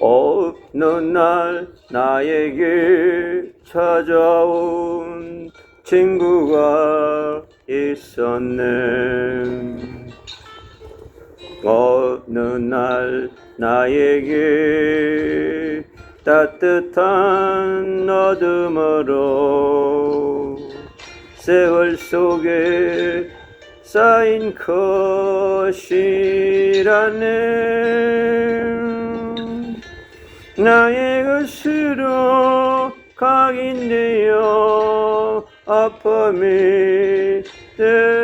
어느 날 나에게 찾아온 친구가 있었네. 어느 날 나에게 따뜻한 어둠으로 세월 속에 쌓인 것이라네 나의 것으로 각인되어 아픔이 되었네.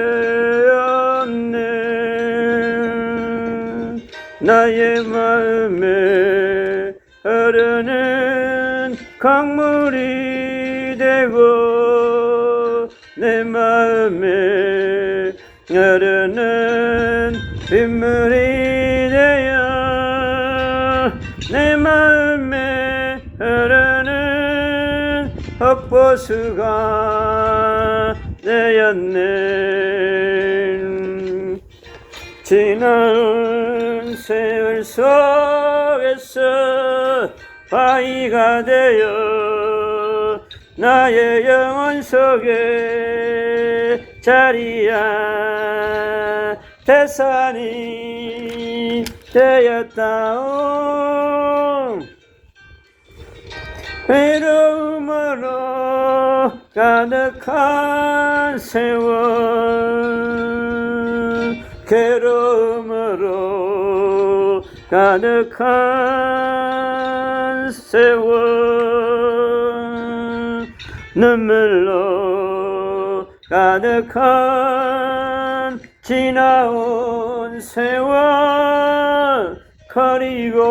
나의 마음에 흐르는 강물이 되고 내 마음에 흐르는 빗물이 되어 내 마음 헛보수가 되었네. 지난 세월 속에서 바위가 되어 나의 영혼 속에 자리야. 태산이 되었다오 외로움으로 가득한 세월 괴로움으로 가득한 세월 눈물로 가득한 지나온 세월 그리고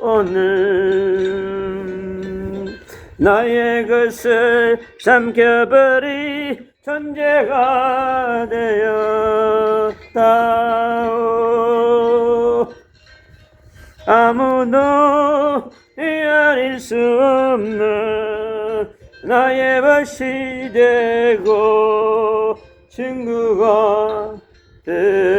오늘 나의 것을 삼켜버리 존재가 되었다오. 아무도 헤아릴 수 없는 나의 벗이 되고 친구가 되었네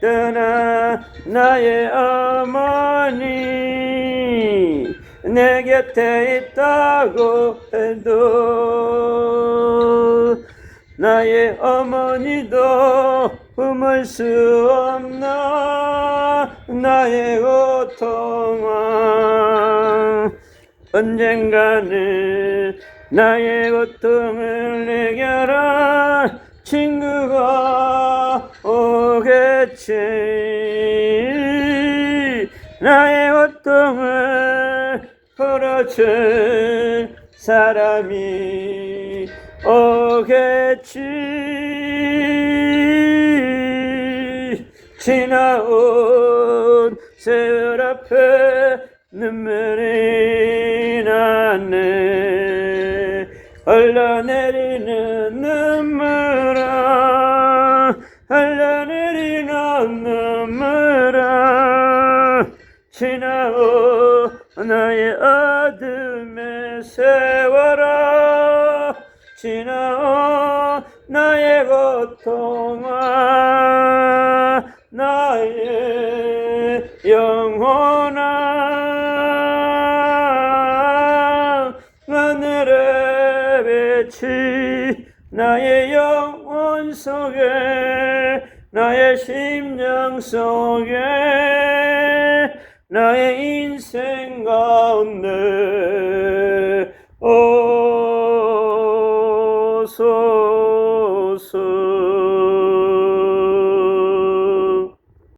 떠나 나의 어머니 내 곁에 있다고 해도 나의 어머니도 품을 수 없나? 나의 고통아 언젠가는 나의 고통을 해결한 친구가 오겠지 나의 고통을 풀어줄 사람이 오겠지. 지나온 세월 앞에 눈물이 나네. 흘러내리 지나온 나의 어둠의 세월아 지나온 나의 고통아 나의 영혼아. 하늘의 빛이 나의 영혼 속에 나의 심령 속에 나의 인생 가운데 오소서